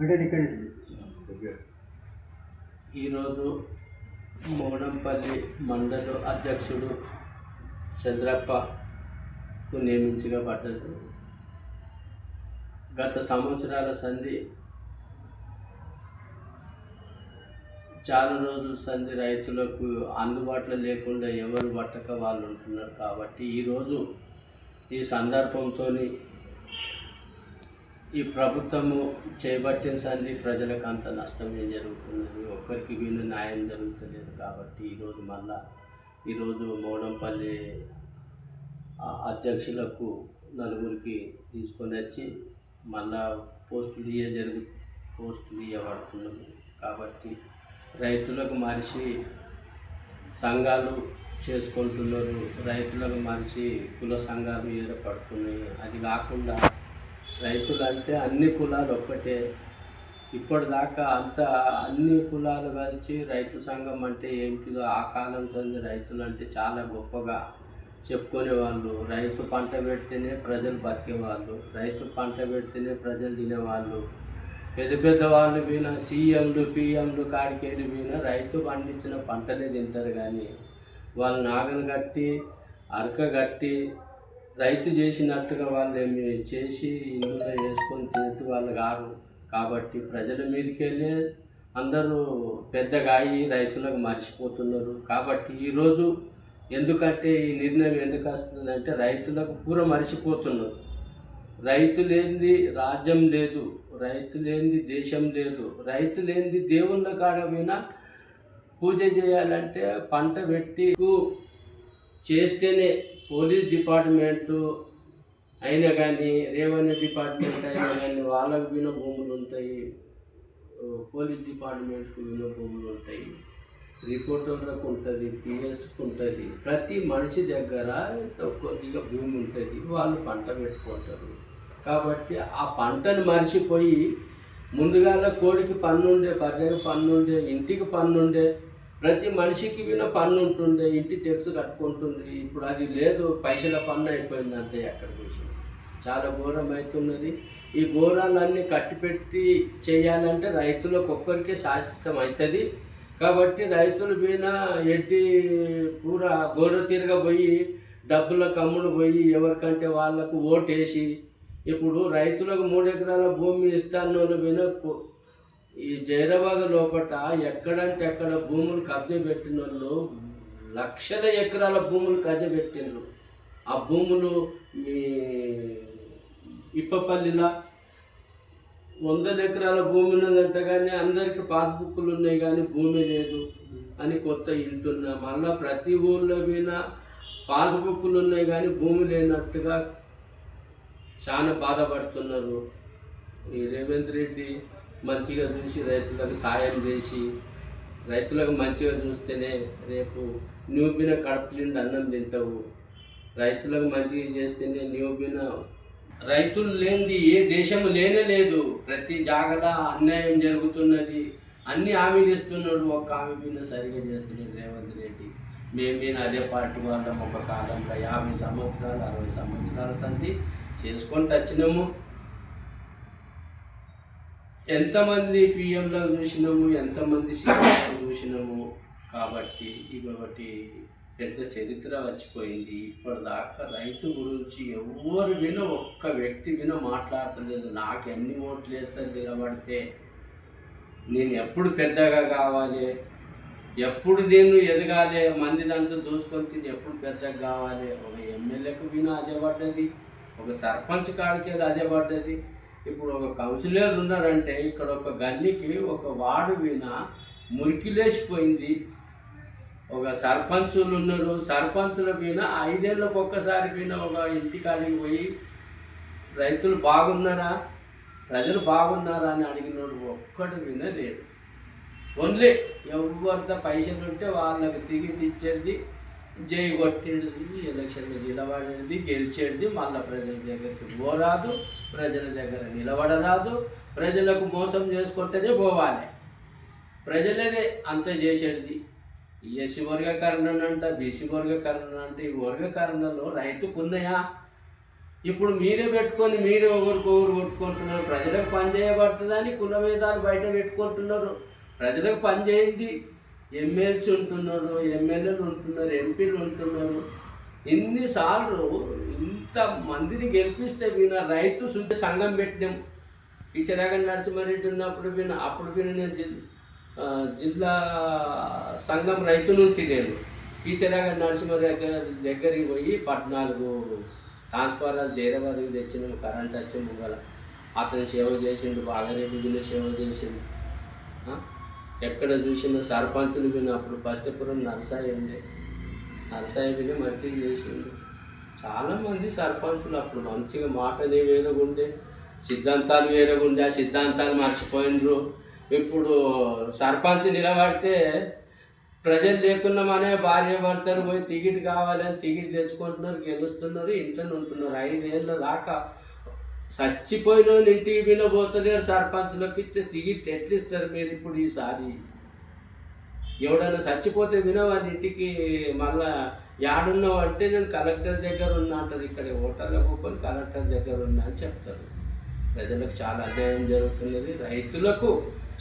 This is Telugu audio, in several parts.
అంటే ఇక్కడ ఈరోజు మోడంపల్లి మండల అధ్యక్షుడు చంద్రప్పకు నియమించగా పడ్డది. గత సంవత్సరాల సంధి చాలా రోజుల సంధి రైతులకు అందుబాటులో లేకుండా ఎవరు పట్టక వాళ్ళు ఉంటున్నారు కాబట్టి ఈరోజు ఈ సందర్భంతో ఈ ప్రభుత్వము చేపట్టిన సంది ప్రజలకు అంత నష్టమే జరుగుతున్నది? ఒక్కరికి వీళ్ళు న్యాయం జరుగుతలేదు కాబట్టి ఈరోజు మళ్ళా ఈరోజు మోడంపల్లి అధ్యక్షులకు నలుగురికి తీసుకొని వచ్చి మళ్ళా పోస్టులు ఇవ్వ జరుగు పోస్టులు ఇవ్వబడుతున్నాము కాబట్టి రైతులకు మనిషి సంఘాలు చేసుకుంటున్నారు. రైతులకు మనిషి కుల సంఘాలు ఏర్పడుతున్నాయి. అది కాకుండా రైతులు అంటే అన్ని కులాలు ఒక్కటే. ఇప్పటిదాకా అంత అన్ని కులాలు కలిసి రైతు సంఘం అంటే ఏంటిదో ఆ కాలం సంది రైతులు అంటే చాలా గొప్పగా చెప్పుకునేవాళ్ళు. రైతు పంట పెడితేనే ప్రజలు బతికేవాళ్ళు. రైతు పంట పెడితేనే ప్రజలు తినేవాళ్ళు. పెద్ద పెద్ద వాళ్ళు పోయిన సీఎంలు పిఎంలు కాడికేది పోయినా రైతు పండించిన పంటనే తింటారు కానీ వాళ్ళు నాగలు కట్టి అరక కట్టి రైతు చేసినట్టుగా వాళ్ళు ఏమి చేసి ఇందులో వేసుకొని తినట్టు వాళ్ళు కాదు. కాబట్టి ప్రజల మీదకి వెళ్ళి అందరూ పెద్దగా అయ్యి రైతులకు మర్చిపోతున్నారు. కాబట్టి ఈరోజు ఎందుకంటే ఈ నిర్ణయం ఎందుకు వస్తుందంటే రైతులకు పూర మర్చిపోతున్నారు. రైతు లేనిది రాజ్యం లేదు రైతు లేనిది దేశం లేదు రైతు లేనిది దేవుళ్ళ కాడ పోయినా పూజ చేయాలంటే పంట పెట్టి చేస్తేనే పోలీస్ డిపార్ట్మెంటు అయినా కానీ రెవెన్యూ డిపార్ట్మెంట్ అయినా కానీ వాళ్ళకు విన భూములు ఉంటాయి పోలీస్ డిపార్ట్మెంట్కి విన భూములు ఉంటాయి. రిపోర్టర్లకు ఉంటుంది పిఎస్కి ఉంటుంది. ప్రతి మనిషి దగ్గర కొద్దిగా భూమి ఉంటుంది. వాళ్ళు పంట పెట్టుకుంటారు. కాబట్టి ఆ పంటను మర్చిపోయి ముందుగాల కోడికి పన్నుండే బర్రెకి పన్నుండే ఇంటికి పన్నుండే ప్రతి మనిషికి విన పన్ను ఉంటుండే ఇంటి టెక్స్ కట్టుకుంటుంది. ఇప్పుడు అది లేదు పైసల పన్ను అయిపోయింది అంతే ఎక్కడ చూసి చాలా ఘోరం అవుతున్నది. ఈ ఘోరాలన్నీ కట్టిపెట్టి చేయాలంటే రైతులకు ఒక్కరికే శాశ్వతం అవుతుంది. కాబట్టి రైతుల మీద ఎట్టి పూర ఘోర తిరగబోయి డబ్బుల కమ్ముడు పోయి ఎవరికంటే వాళ్ళకు ఓటేసి ఇప్పుడు రైతులకు మూడు ఎకరాల భూమి ఇస్తాను విన ఈ జైరాబాద్ లోపట ఎక్కడంటే ఎక్కడ భూములు కబ్జా పెట్టిన వాళ్ళు లక్షల ఎకరాల భూములు కబ్జా పెట్టిండ్రు. ఆ భూములు మీ ఇప్పపల్లిలా వందల ఎకరాల భూమి ఉన్నదంట కానీ అందరికీ పాస్బుక్లు ఉన్నాయి కానీ భూమి లేదు అని కొత్త ఇంటున్నా. మళ్ళీ ప్రతి ఊళ్ళో మీద పాస్బుక్లు ఉన్నాయి కానీ భూమి లేనట్టుగా చాలా బాధపడుతున్నారు. ఈ రేవంత్ రెడ్డి మంచిగా చూసి రైతులకు సాయం చేసి రైతులకు మంచిగా చూస్తేనే రేపు న్యూబిన కడుపు నిండి అన్నం తింటావు. రైతులకు మంచిగా చేస్తేనే న్యూబిన రైతులు లేనిది ఏ దేశం లేనే లేదు. ప్రతి జాగలా అన్యాయం జరుగుతున్నది. అన్ని హామీలు ఇస్తున్నాడు. ఒక్క హామీ మీద సరిగా చేస్తున్నాడు రేవంత్ రెడ్డి. మేము మీద అదే పార్టీ వాళ్ళం ఒక కాలంలో యాభై సంవత్సరాలు అరవై సంవత్సరాల సంతి చేసుకొని వచ్చినాము. ఎంతమంది పిఎంలో చూసినాము ఎంతమంది సీఎంలో చూసినాము? కాబట్టి ఇది పెద్ద చరిత్ర వచ్చిపోయింది. ఇప్పటిదాకా రైతు గురించి ఎవరు విన ఒక్క వ్యక్తి విన మాట్లాడతలేదు. నాకు ఎన్ని ఓట్లు వేస్తారు నిలబడితే? నేను ఎప్పుడు పెద్దగా కావాలి? ఎప్పుడు నేను ఎదగాలి? మందిదంతా దూసుకొని తిని ఎప్పుడు పెద్దగా కావాలి? ఒక ఎమ్మెల్యేకు విన అదే పడ్డది. ఒక సర్పంచ్ కాడికి అదే పడ్డది. ఇప్పుడు ఒక కౌన్సిలర్ ఉన్నారంటే ఇక్కడ ఒక గల్లీకి ఒక వార్డు విన మురికిలేసిపోయింది. ఒక సర్పంచులు ఉన్నారు. సర్పంచుల మీద ఐదేళ్ళకు ఒక్కసారి మీద ఒక ఇంటికాడికి పోయి రైతులు బాగున్నారా? ప్రజలు బాగున్నారా అని అడిగినోడు ఒక్కడు వినలేడు ఓన్లీ ఎవరితో పైసలు ఉంటే వాళ్ళకి టికెట్ ఇచ్చేది జై కొట్టేది ఎలక్షన్లో నిలబడేది గెలిచేది మళ్ళీ ప్రజల దగ్గరికి పోరాదు ప్రజల దగ్గర నిలబడరాదు ప్రజలకు మోసం చేసుకుంటేనే పోవాలి. ప్రజలదే అంత చేసేది. ఎస్సీ వర్గీకరణ అంట బీసీ వర్గీకరణ అంటే ఈ వర్గీకరణలో రైతుకు ఉన్నాయా? ఇప్పుడు మీరే పెట్టుకొని మీరే ఒకరికొకరు కొట్టుకుంటున్నారు. ప్రజలకు పని చేయబడుతుందని కుల బయట పెట్టుకుంటున్నారు. ప్రజలకు పని చేయండి. ఎమ్మెల్సీ ఉంటున్నారు ఎమ్మెల్యేలు ఉంటున్నారు ఎంపీలు ఉంటున్నారు. ఎన్నిసార్లు ఇంత మందిని గెలిపిస్తే వీణ రైతు శుద్ధి సంఘం పెట్టినాం. పిచ్చరాగ నరసింహారెడ్డి ఉన్నప్పుడు వీణ అప్పుడు వీణ నేను జిల్లా సంఘం రైతు నుండి నేను పిచ్చరాగ నరసింహారెడ్డి దగ్గర దగ్గరికి పోయి పద్నాలుగు ట్రాన్స్ఫారాలు జైరాబాద్కి తెచ్చిన కరెంట్ వచ్చి ముంగల. అతను సేవ చేసిండు బాగారెడ్డి వీళ్ళు సేవ చేసిండు. ఎక్కడ చూసినా సర్పంచులు విని అప్పుడు బస్తపురం నరసాయి ఉండే నరసాయి విని మంచిగా చేసిండు చాలామంది సర్పంచులు అప్పుడు మంచిగా మాటలు వేరుగుండే సిద్ధాంతాలు వేరుగుండే ఆ సిద్ధాంతాలు మర్చిపోయినరు. ఇప్పుడు సర్పంచ్ నిలబడితే ప్రజలు లేకున్నా మనే భార్య భర్తలు పోయి టికెట్ కావాలని టికెట్ తెచ్చుకుంటున్నారు గెలుస్తున్నారు ఇంట్లో ఉంటున్నారు. ఐదేళ్ళు దాకా చచ్చిపోయిన వాళ్ళు ఇంటికి వినబోతలేరు సర్పంచులకి ఇట్లా టికెట్ ఎట్లా ఇస్తారు మీరు ఇప్పుడు ఈసారి. ఎవడన్నా చచ్చిపోతే వినవాడి ఇంటికి మళ్ళా యాడున్నావు అంటే నేను కలెక్టర్ దగ్గర ఉన్నా అంటారు. ఇక్కడ హోటల్లో కూర్చొని కలెక్టర్ దగ్గర ఉన్నా అని చెప్తారు. ప్రజలకు చాలా అన్యాయం జరుగుతున్నది. రైతులకు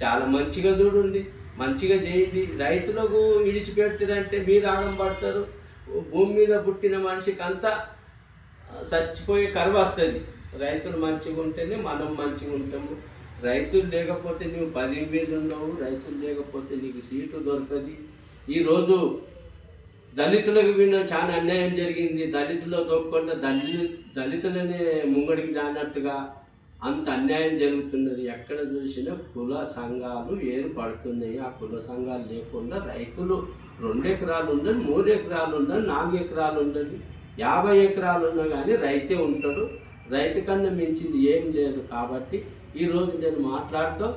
చాలా మంచిగా చూడండి. మంచిగా చేయండి. రైతులకు ఇడిచిపెడతారంటే మీరు ఆగం పడతారు. భూమి మీద పుట్టిన మనిషికి అంతా చచ్చిపోయే కరువు వస్తుంది. రైతులు మంచిగా ఉంటేనే మనం మంచిగా ఉంటాము. రైతులు లేకపోతే నీవు పది మీద ఉన్నావు రైతులు లేకపోతే నీకు సీటు దొరకదు. ఈరోజు దళితులకు విన్న చాలా అన్యాయం జరిగింది. దళితులు తోక్కుండా దళి దళితులనే ముంగడికి రానట్టుగా అంత అన్యాయం జరుగుతున్నది. ఎక్కడ చూసినా కుల సంఘాలు ఏర్పడుతున్నాయి. ఆ కుల సంఘాలు లేకుండా రైతులు రెండు ఎకరాలు ఉందని మూడు ఎకరాలు ఉందని నాలుగు ఎకరాలు ఉందని యాభై ఎకరాలు ఉన్నా కానీ రైతే ఉంటాడు. రైతు కన్నా మించింది ఏం లేదు కాబట్టి ఈరోజు నేను మాట్లాడుతూ